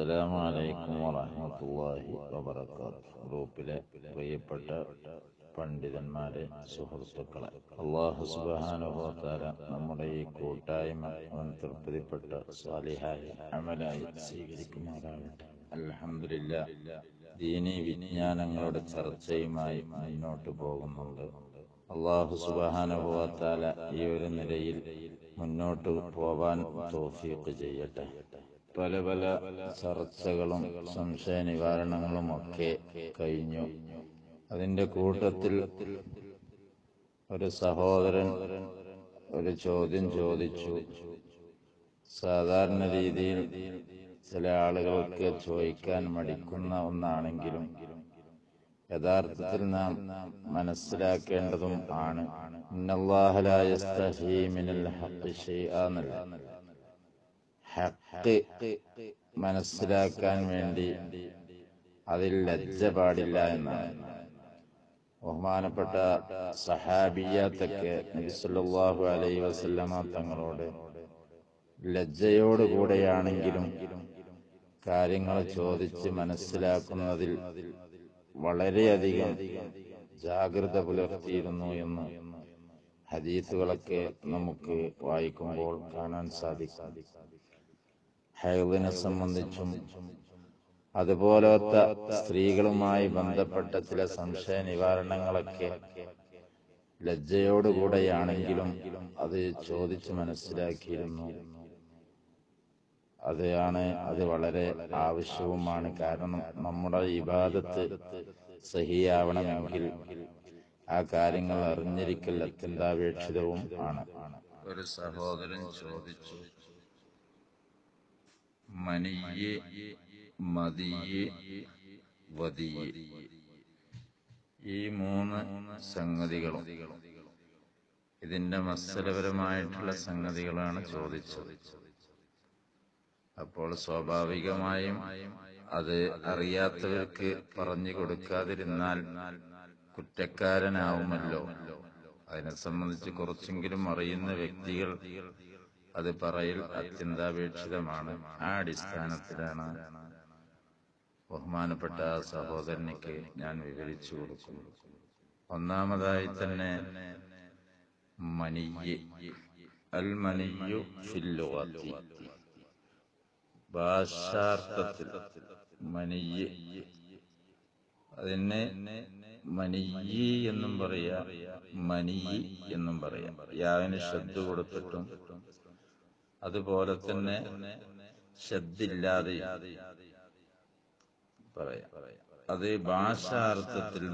അസ്സലാമു അലൈക്കും വറഹ്മത്തുള്ളാഹി വബറകാത്ത് ഗ്രൂപ്പിലെ പ്രിയപ്പെട്ട പണ്ഡിതന്മാരെ സുഹൃത്തുക്കളെ. അള്ളാഹു സുബ്ഹാനഹു വതആല നമ്മുടെ ഈ കൂട്ടായ്മ അവൻ തൃപ്തിപ്പെട്ട സ്വാലിഹായി അമലായി സ്വീകരിക്കുമാറാകട്ടെ. അലഹമില്ല ദീനി വിജ്ഞാനങ്ങളുടെ ചർച്ചയുമായി മുന്നോട്ട് പോകുന്നുണ്ട്. അള്ളാഹു സുബ്ഹാനഹു വതആല ഈ ഒരു നിലയിൽ മുന്നോട്ട് പോവാൻ തോഫീക്ക് ചെയ്യട്ടെ. പല പല ചർച്ചകളും സംശയ നിവാരണങ്ങളും ഒക്കെ കഴിഞ്ഞു. അതിന്റെ കൂട്ടത്തിൽ ഒരു സഹോദരൻ ഒരു ചോദ്യം ചോദിച്ചു. സാധാരണ രീതിയിൽ ചില ആളുകൾക്ക് ചോദിക്കാൻ മടിക്കുന്ന ഒന്നാണെങ്കിലും യഥാർത്ഥത്തിൽ നാം മനസ്സിലാക്കേണ്ടതും ആണ്. ഇന്നല്ലാഹലായ ഹക്ക് മനസ്സിലാക്കാൻ വേണ്ടി അതിൽ ലജ്ജ പാടില്ല എന്നാണ്. ബഹുമാനപ്പെട്ട സഹാബിയാത്തൊക്കെ സല്ലല്ലാഹു അലൈ വസല്ലമ തങ്ങളോട് ലജ്ജയോടുകൂടെയാണെങ്കിലും കാര്യങ്ങൾ ചോദിച്ച് മനസ്സിലാക്കുന്നതിൽ വളരെയധികം ജാഗ്രത പുലർത്തിയിരുന്നു എന്ന് ഹദീസുകളൊക്കെ നമുക്ക് വായിക്കുമ്പോൾ കാണാൻ സാധിക്കും. ഹൈദിനെ സംബന്ധിച്ചും അതുപോലത്തെ സ്ത്രീകളുമായി ബന്ധപ്പെട്ട ചില സംശയ നിവാരണങ്ങളൊക്കെ ലജ്ജയോടുകൂടെയാണെങ്കിലും അത് ചോദിച്ച് മനസ്സിലാക്കിയിരുന്നു. അതാണ് അത് വളരെ ആവശ്യവുമാണ്. കാരണം നമ്മുടെ ഇബാദത്ത് സഹിയാവണമെങ്കിൽ ആ കാര്യങ്ങൾ അറിഞ്ഞിരിക്കൽ അത്യന്താപേക്ഷിതവും ആണ്. ഒരു സഹോദരൻ ചോദിച്ചു മനിയെ മതിയെ വതിയെ. ഈ മൂന്ന് സംഗതികളും ഇതിന്റെ മത്സരപരമായിട്ടുള്ള സംഗതികളാണ് ചോദിച്ചത്. അപ്പോൾ സ്വാഭാവികമായും അത് അറിയാത്തവർക്ക് പറഞ്ഞു കൊടുക്കാതിരുന്നാൽ കുറ്റക്കാരനാവുമല്ലോ. അതിനെ സംബന്ധിച്ച് കുറച്ചെങ്കിലും അറിയുന്ന വ്യക്തികൾ അത് പറയൽ അത്യന്താപേക്ഷിതമാണ്. ആ അടിസ്ഥാനത്തിലാണ് ബഹുമാനപ്പെട്ട സഹോദരനിക്ക് ഞാൻ വിവരിച്ചു കൊടുക്കുന്നു ഒന്നാമതായി തന്നെ അൽ അതിനെ മനിയി എന്നും പറയാ മനിയി എന്നും പറയാം. യാവിന് ശ്രദ്ധ കൊടുത്തിട്ടും അതുപോലെ തന്നെ ശബ്ദില്ലാതെ പറയാം. അത് ഭാഷാർത്ഥത്തിൽ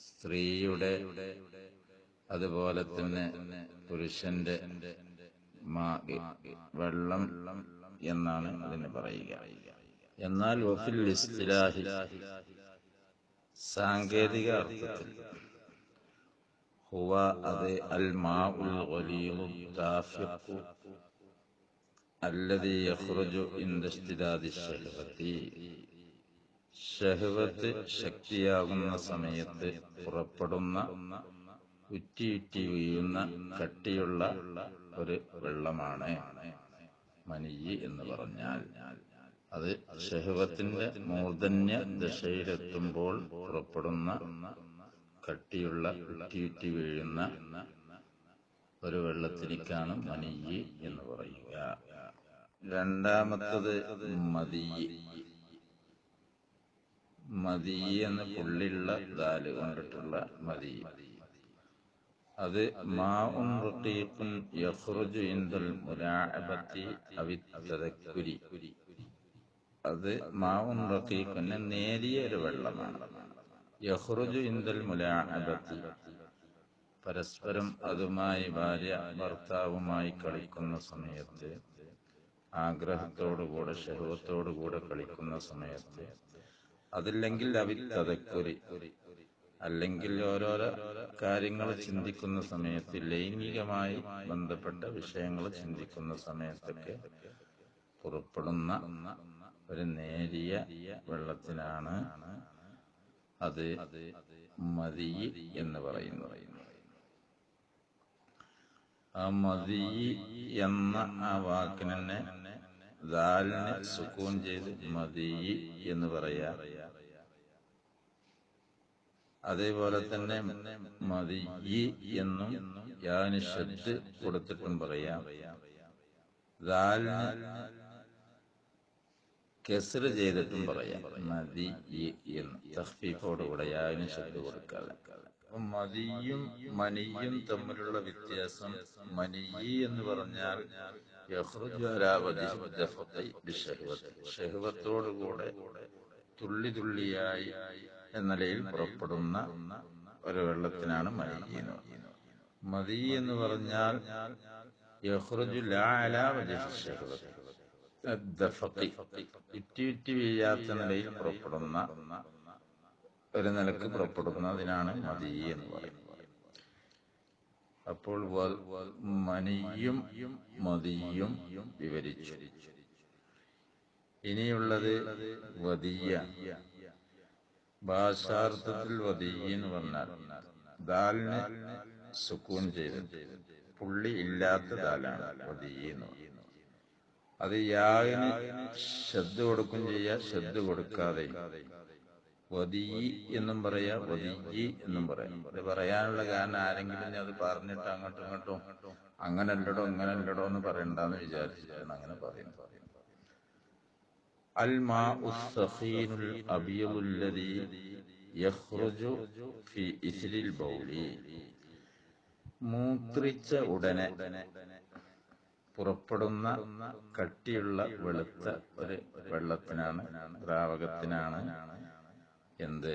സ്ത്രീയുടെ അതുപോലെ തന്നെ പുരുഷന്റെ വെള്ളം എന്നാണ് അതിന് പറയുക. എന്നാൽ വഫിൽ ഇസ്തിലാഹി സാങ്കേതിക അർത്ഥത്തിൽ ഹുവ അത് അൽ മാഉൽ ഖലീലു ദാഫിഖു അല്ലദി യഖ്റുജു ഇൻദ ഇസ്തിദാദി ശഹവതി ഷഹവത്ത് ശക്തിയാകുന്ന സമയത്ത് പുറപ്പെടുന്ന ഉറ്റിയുറ്റി വീഴുന്ന കട്ടിയുള്ള ഒരു വെള്ളമാണ് മനിയി എന്ന് പറഞ്ഞാൽ. അത് ഷഹവത്തിന്റെ മൂർധന്യ ദശയിലെത്തുമ്പോൾ പുറപ്പെടുന്ന കട്ടിയുള്ള ഉറ്റിയുറ്റി വീഴുന്ന ഒരു വെള്ളത്തിനിക്കാണ് മനിയി എന്ന് പറയുക. രണ്ടാമത്തത് മതിയി മതി എന്ന് പുള്ളിയുള്ള ദാൽ കൊണ്ടിട്ടുള്ള മതി അത് മാഉൻ റഖീഖുൻ യഖ്റുജു ഇൻദൽ മുലാഅബത്തി അവിത്തദക്കുരി അത് മാവും റഖീഖുന് നേരിയ ഒരു വെള്ളമാണ്. പരസ്പരം അതുമായി ഭാര്യ ഭർത്താവുമായി കളിക്കുന്ന സമയത്ത് ആഗ്രഹത്തോടുകൂടെ ശഹവത്തോടുകൂടെ കളിക്കുന്ന സമയത്ത് അതില്ലെങ്കിൽ അവി തതക്കുരി അല്ലെങ്കിൽ ഓരോരോ കാര്യങ്ങൾ ചിന്തിക്കുന്ന സമയത്ത് ലൈംഗികമായി ബന്ധപ്പെട്ട വിഷയങ്ങൾ ചിന്തിക്കുന്ന സമയത്തൊക്കെ പുറപ്പെടുന്ന ഒരു നേരിയ വെള്ളത്തിനാണ് അത് മതി എന്ന് പറയുന്നു. ആ മതി എന്ന ആ വാക്കിനെ ദാലിനെ സുക്കൂൺ ചെയ്ത് മതി എന്ന് പറയാ. അതേപോലെ തന്നെ മതി എന്നും യാന് ഷദ് കൊടുത്തിട്ടും പറയാം. ദാലിന് കെസർ ചെയ്തിട്ടും പറയാം. മതി എന്ന് തഹ്ഫീഫോടുകൂടെ യാന് ഷദ് കൊടുക്കാതെ മതിയും മനിയും തമ്മിലുള്ള വ്യത്യാസം മനിയി എന്ന് പറഞ്ഞാൽ ഷെഹുവത്തോടുകൂടെ തുള്ളി തുള്ളിയായി എന്ന നിലയിൽ പുറപ്പെടുന്ന ഒരു വെള്ളത്തിനാണ് മനി എന്ന് പറയുന്നത്. മതി എന്ന് പറഞ്ഞാൽ യഹ്റുജു ലാ അലാ വജ്ഹി ഷഹ്വത്ത്. ദഫഖി. ഇറ്റി ഇറ്റി വീഴാത്ത നിലയിൽ പുറപ്പെടുന്ന ഒരു നിലയ്ക്ക് പുറപ്പെടുന്നതിനാണ് മതി എന്ന് പറയുന്നത്. അപ്പോൾ മനിയും മതിയും വിവരിച്ചു. ഇനിയുള്ളത് വതിയ ഭാഷാർത്ഥത്തിൽ വതി എന്ന് പറഞ്ഞാൽ ദാലിന് സുക്കൂൻ ചെയ്ത് പുള്ളി ഇല്ലാത്ത ദാലാണ് വതി എന്ന് പറയുന്നത്. അത് യാവിന് ശ്രദ്ധ കൊടുക്കും ചെയ്യാ ശ്രദ്ധ കൊടുക്കാതെ വതി എന്നും പറയാ വതി എന്നും പറയാം ഇത് പറയാനുള്ള കാരണം ആരെങ്കിലും ഇനി അത് പറഞ്ഞിട്ട് അങ്ങോട്ടും ഇങ്ങോട്ടും അങ്ങനല്ലടോ ഇങ്ങനല്ലടോ എന്ന് പറയണ്ടെന്ന് വിചാരിച്ചിട്ടാണ് അങ്ങനെ പറയുന്നത് الماء السخين الأبيض الذي يخرج في إثر البول മൂത്രിച്ച ഉടനെ പുറപ്പെടുന്ന കട്ടിയുള്ള വെളുത്ത ഒരു വെള്ളത്തിനാണ് ദ്രാവകത്തിനാണ് എന്ത്?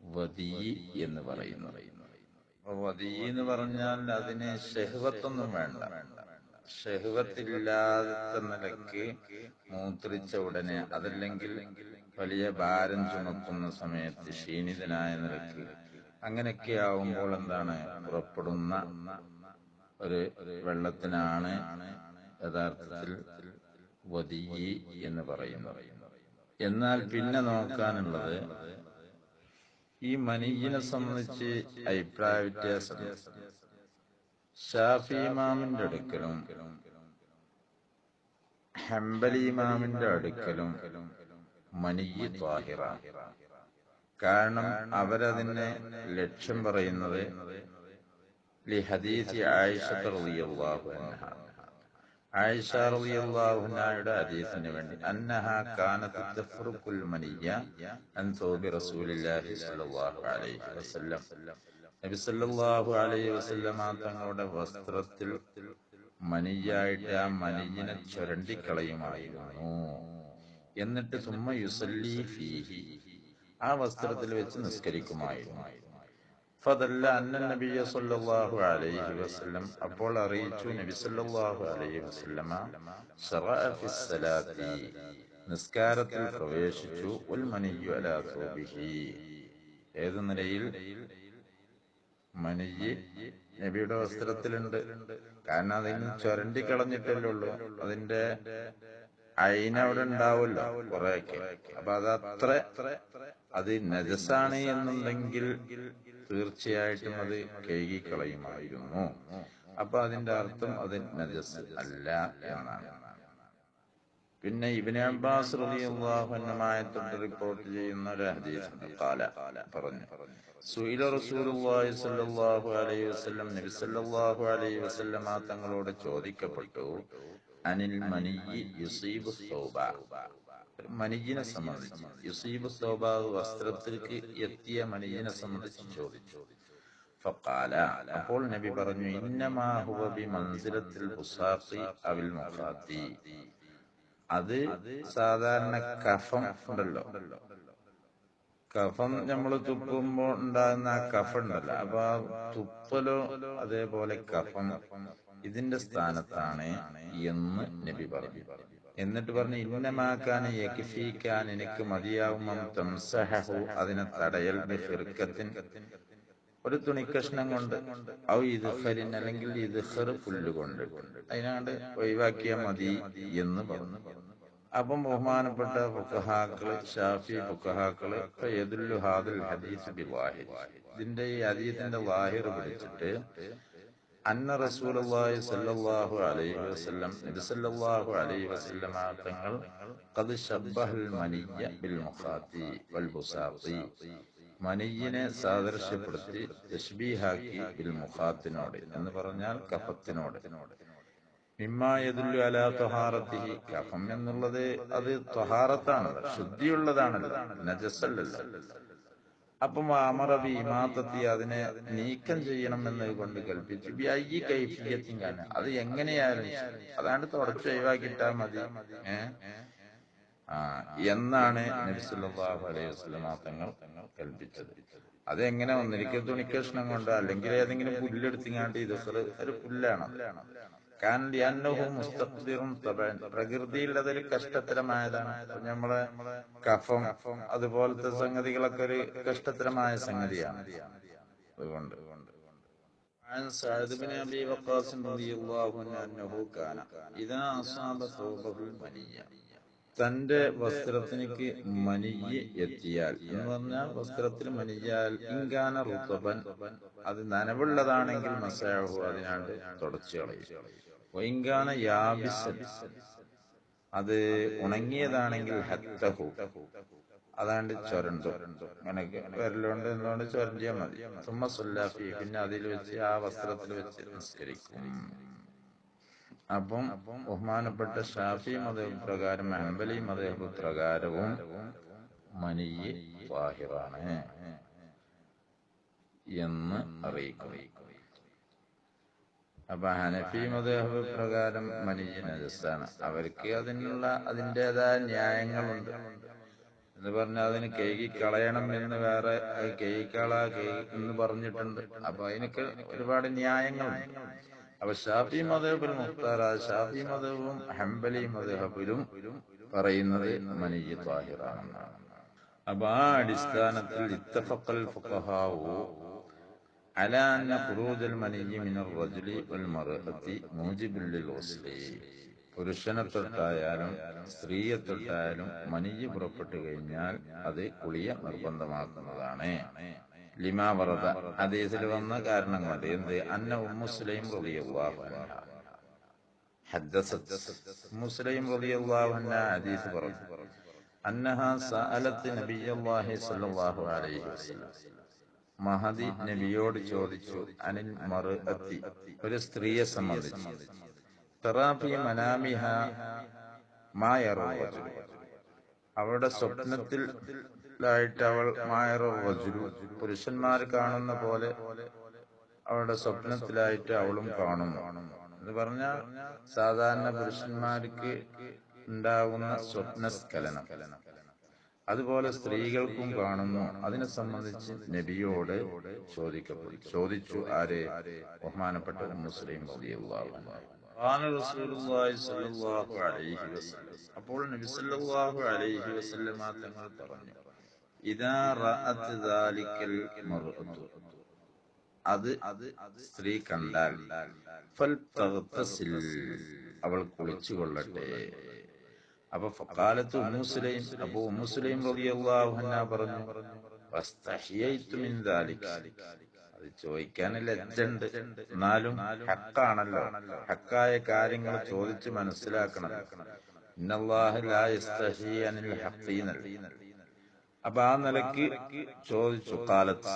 വതീ എന്ന് പറയുന്നു വതി എന്ന് പറഞ്ഞാൽ അതിന് ഷെഹ്വത്തൊന്നും വേണ്ട. ഷെഹ്വത്തില്ലാത്ത നിലയ്ക്ക് മൂത്രിച്ച ഉടനെ അതല്ലെങ്കിൽ വലിയ ഭാരം ചുമക്കുന്ന സമയത്ത് ക്ഷീണിതനായ നിലയ്ക്ക് അങ്ങനെയൊക്കെ ആവുമ്പോൾ എന്താണ്? പുറപ്പെടുന്ന ഒരു വെള്ളത്തിനാണ് യഥാർത്ഥത്തിൽ വതി എന്ന് പറയുന്നത്. എന്നാൽ പിന്നെ നോക്കാനുള്ളത് ഈ മനീജിനെ സംബന്ധിച്ച് അഭിപ്രായ വ്യത്യാസം. ഷാഫി ഇമാമിന്റെ അടുക്കലും ഹംബലി ഇമാമിന്റെ അടുക്കലും മനിയി ത്വാഹിറ. കാരണം അവരതിനെ ലക്ഷ്യം പറയുന്നത് ലി ആയിഷ റളിയല്ലാഹു അൻഹ ആയിഷ റളിയല്ലാഹു അൻഹയുടെ ഹദീസിന് വേണ്ടി അന്നഹ കാനത്ത് തഫ്റുഖുൽ മനിയ അൻ സൗബി റസൂലില്ലാഹി സ്വല്ലല്ലാഹു അലൈഹി വസല്ലം. നബി സല്ലല്ലാഹു അലൈഹി വസല്ലം തങ്ങളുടെ വസ്ത്രത്തിൽ മനിയായിട്ട് ആ മനിയിനെ ചുരണ്ടിക്കളയുമായിരുന്നു എന്നിട്ട് സുമ്മ യുസല്ലി ഫീഹി. ആ വസ്ത്രത്തിൽ വെച്ച് നിസ്കരിക്കുമായിരുന്നു. അപ്പോൾ അറിയിച്ചു നബി സല്ലല്ലാഹു അലൈഹി വസല്ലമ നിസ്കാരത്തിൽ പ്രവേശിച്ചു ഏത് നിലയിൽ? മനിജി നബിയുടെ വസ്ത്രത്തിലുണ്ട്. കാരണം അതിന് ചുരണ്ടി കളഞ്ഞിട്ടല്ലേ ഉള്ളൂ. അതിന്റെ അയിന അവിടെ ഉണ്ടാവുമല്ലോ കുറെയൊക്കെ. അപ്പൊ അത് അത്ര അത് നജസാണ് എന്നുണ്ടെങ്കിൽ തീർച്ചയായിട്ടും അത് കഴുകിക്കളയുമായിരുന്നു. അപ്പൊ അതിന്റെ അർത്ഥം അത് നജസ് അല്ല എന്നാണ്. പിന്നെ ഇബിന് അബ്ബാസ് റളിയല്ലാഹുഅൻഹുമായ തൊട്ട് റിപ്പോർട്ട് ചെയ്യുന്ന ഒരു ഹദീസുണ്ട് കാല പറഞ്ഞു. സുയില റസൂലുള്ളാഹി സ്വല്ലല്ലാഹു അലൈഹി വസല്ലം നബി സല്ലല്ലാഹു അലൈഹി വസല്ലമ തങ്ങളോട് ചോദിക്കപ്പെട്ടു അനിൽ മനിയി യുസീബു സൗബ. മനിജിനെ സംബന്ധിച്ച് യുസീബ് സൗബ വസ്ത്രത്തിലേക്ക് എത്തിയ മനുജിനെ സംബന്ധിച്ച് ചോദിച്ചു. ഫഖാല അപ്പോൾ നബി പറഞ്ഞു ഇന്നമാ ഹുവ ബി മൻസിലത്തിൽ ബുസാഖി അവിൽ മുഖാത്തി അത് സാധാരണ കഫം ഉണ്ടല്ലോ. കഫം നമ്മൾ തുപ്പുമ്പോൾ ഉണ്ടാകുന്ന ആ കഫം ഉണ്ടല്ലോ. അപ്പൊ ആ തുപ്പലോ അതേപോലെ കഫം ഇതിന്റെ സ്ഥാനത്താണ് എന്ന് നബി പറഞ്ഞു. എന്നിട്ട് പറഞ്ഞു ഇന്നമാക്കാൻ യക്ഫീക്കാൻ എനിക്ക് മതിയാവും തംസഹു അതിനെ തടയൽ ബിഫിർക്കത്തിൻ ഒരു കഷ്ണം കൊണ്ട് ഔ ഇദ്ഖറിൻ അല്ലെങ്കിൽ ഇദ്ഖർ പുല്ല് കൊണ്ട്. അതിനാണ്ട് ഒഴിവാക്കിയാൽ മതി എന്ന് പറഞ്ഞു. അപ്പം ബഹുമാനപ്പെട്ട ഫുഖഹാക്കൾ ഷാഫി ബിവാഹിദ്. ഇതിന്റെ ഈ ഹദീസിന്റെ വാഹിർ പിടിച്ചിട്ട് അന്ന റസൂലുള്ളാഹി സ്വല്ലല്ലാഹു അലൈഹി വസല്ലം നബി സല്ലല്ലാഹു അലൈഹി വസല്ലം തങ്ങൾ ഖദ് ശബ്ബഹൽ മനിയ ബിൽ മുഖാത്തി വൽ ബുസാത്തി. മനയ്യനെ സാദൃശ്യപ്പെടുത്തി തശ്ബീഹാക്കി ബിൽ മുഖാത്തിനോട് എന്ന് പറഞ്ഞാൽ കഫത്തിനോട്. മിമ്മായതുല്ലു അലാ ത്വഹാറത്തിഹി കഫം എന്നുള്ളത് അത് ത്വഹാറത്താണ് ശുദ്ധിയുള്ളതാണല്ലോ നജസല്ലല്ലോ. അപ്പം അമറബി ഇമാത്തത്തി അതിനെ നീക്കം ചെയ്യണം എന്ന് കൊണ്ട് കൽപ്പിച്ചു. ബി അത് എങ്ങനെയായാലും. അതാണ്ട് തുടച്ച് ഒഴിവാക്കിട്ടാ മതി. ആ എന്നാണ് നബിസുല്ലാഹു അലൈഹി വസ്ലമ തങ്ങൾ കൽപ്പിച്ചത്. അതെങ്ങനെ ഒന്നിരിക്കൽ തുണിക്കഷ്ണം കൊണ്ട് അല്ലെങ്കിൽ ഏതെങ്കിലും പുല്ലെടുത്തിങ്ങാണ്ട് ഇത് ഒരു പുല്ലാണ്. പ്രകൃതിയിൽ അതൊരു കഷ്ടതരമായതാണ്. നമ്മളെ കഫം അതുപോലത്തെ സംഗതികളൊക്കെ ഒരു കഷ്ടതരമായ സംഗതിയാണ്. അതുകൊണ്ട്. ഇതിനാ അസാബ സോബുൽ മനിയ തന്റെ വസ്ത്രത്തിലേക്ക് മനിയ് എത്തിയാൽ എന്ന് പറഞ്ഞാൽ വസ്ത്രത്തിൽ മനിയാൽ ഇങ്കാന റുത്തബൻ അത് നനവുള്ളതാണെങ്കിൽ മസാഹു അതിനാണ്ട് തുടച്ചു കളയും. വൈങ്കാന യാബിസൻ. അത് ഉണങ്ങിയതാണെങ്കിൽ ഹത്തഹു. അതാണ്ട് ചൊരണ്ടു. അങ്ങനെ വിരലുകൊണ്ട് എന്തുകൊണ്ട് ചൊരണ്ടിയാൽ മതി. സുമ്മ സുല്ലാഫി. പിന്നെ അതിൽ വെച്ച് ആ വസ്ത്രത്തിൽ വെച്ച് നിസ്കരിക്കും. അപ്പം ബഹുമാനപ്പെട്ട ഷാഫി മത പ്രകാരം അമ്പലി മത പ്രകാരവും മനിയ് വാഹിറാണ് എന്ന് അറിയിക്കും അപ്പൊ ഹനഫി മതേഹബ് പ്രകാരം മനിയ് നജസ്സാണ് അവർക്ക് അതിനുള്ള അതിന്റെതായ ന്യായങ്ങളുണ്ട്. എന്ന് പറഞ്ഞാൽ അതിന് കേകി കളയണം എന്ന് വേറെ അത് കേ എന്ന് പറഞ്ഞിട്ടുണ്ട്. അപ്പൊ അതിനൊക്കെ ഒരുപാട് ന്യായങ്ങളുണ്ട്. അപ്പൊ ഷാഫി മതബിൽ മുഖ്താറ ഷാഫി മതവും ഹംബലി മതഹബിലും പറയുന്നത് മനിയ് താഹിറാണെന്നാണ് അപ്പൊ ആ അടിസ്ഥാനത്തിൽ ഇത്തഫക്കൽ ഫുഖഹാവു على أن خروج المني من الرجل والمرأة موجب للغسل പുരുഷനെ തൊട്ടായാലും സ്ത്രീയെ തൊട്ടായാലും മനിജ് പുറപ്പെട്ടു കഴിഞ്ഞാൽ അത് കുളിയ നിർബന്ധമാക്കുന്നതാണ് ലിമാ വറത ഹദീസിൽ വന്ന കാരണം കൊണ്ട് എന്ത്? അന്ന ഉമ്മുസ്ലൈം മുസ്ലിം ഹദീസ് പറഞ്ഞു. അന്നഹ സഅലത്ത് നബിയല്ലാഹി സല്ലല്ലാഹു അലൈഹി വസല്ലം. മഹദി നബിയോട് ചോദിച്ചു അനിൽ മർഅത്തി ഒരു സ്ത്രീയെ സംബന്ധിച്ച്. തറാഫി മനാമിഹ മായറ അവരുടെ സ്വപ്നത്തിൽ സ്വപ്നത്തിലായിട്ട് അവൾ മായറു റജുലു പുരുഷന്മാർ കാണുന്ന പോലെ അവളുടെ സ്വപ്നത്തിലായിട്ട് അവളും കാണും. എന്ന് പറഞ്ഞ സാധാരണ പുരുഷന്മാർക്ക് ഉണ്ടാകുന്ന സ്വപ്നസ്ഖലനം. അതുപോലെ സ്ത്രീകൾക്കും കാണുന്നു. അതിനെ സംബന്ധിച്ച് നബിയോട് ചോദിക്കപ്പെട്ടു. ചോദിച്ചു ആരെ? ബഹുമാനപ്പെട്ട മുസ്ലിം അപ്പോൾ നബി സല്ലല്ലാഹു അലൈഹി വസല്ലമ തങ്ങൾ പറഞ്ഞു മർഅതു അത് സ്ത്രീ കണ്ടാൽ അവൾ കുളിച്ചു കൊള്ളട്ടെ അപ്പൊ കാലത്ത് ഉമ്മുസ്ലൈം അപ്പൊ ഉമ്മുസ്ലൈം പറഞ്ഞു അത് ചോദിക്കാൻ ലജ്ജണ്ട് എന്നാലും ഹക്കാണല്ലോ. ഹക്കായ കാര്യങ്ങൾ ചോദിച്ച് മനസ്സിലാക്കണം. ഇന്നല്ലാഹു ലാ യസ്തഹി അനിൽ ഹഖീനൽ അപ്പൊ ആ നിലക്ക് ചോദിച്ചു കാലത്ത്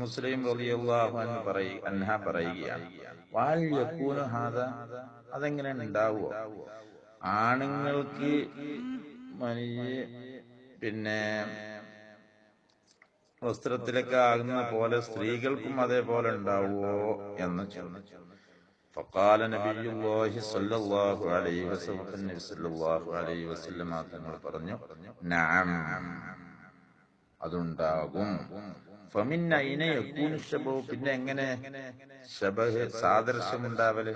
മുസ്ലിം റളിയല്ലാഹു അൻഹു പറയ അൻഹ പറയുകയാണ് വാൽ യകൂനു ഹാദ അതെങ്ങനെ ഉണ്ടാവുമോ ആണുങ്ങൾക്ക് മനിയെ പിന്നെ വസ്ത്രത്തിലൊക്കെ ആകുന്ന പോലെ സ്ത്രീകൾക്കും അതേപോലെ ഉണ്ടാവുമോ എന്ന് ചോദിച്ചു فقال نبي الله صلى الله عليه وسلم النبي صلى الله عليه وسلم തങ്ങൾ പറഞ്ഞു നഅം അതുണ്ടാകും. പിന്നെ എങ്ങനെ? ശബഹ് സാദൃശ്യം ഉണ്ടാവൽ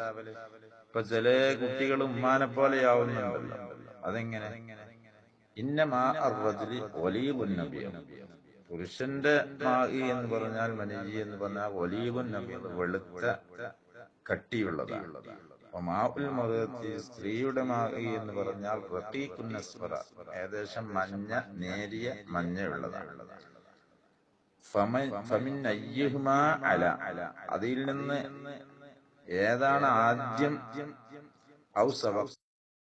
ഇപ്പൊ ചില കുട്ടികൾ ഉമ്മാനെ പോലെ ആവുന്നുണ്ടല്ലോ അതെങ്ങനെ പുരുഷന്റെ മാഹി എന്ന് പറഞ്ഞാൽ മനീജി എന്ന് പറഞ്ഞാൽ ഒലീബുൻ നബി വെളുത്ത കട്ടിയുള്ളതാണ്. മറുപത്തി സ്ത്രീയുടെ മാഹി എന്ന് പറഞ്ഞാൽ റത്തീഖുന്നസ്വറ ഏകദേശം മഞ്ഞ നേരിയ മഞ്ഞയുള്ളതാണ്. ഫമിൻ അല. അതിൽ നിന്ന് ഏതാണ് ആദ്യം ഔ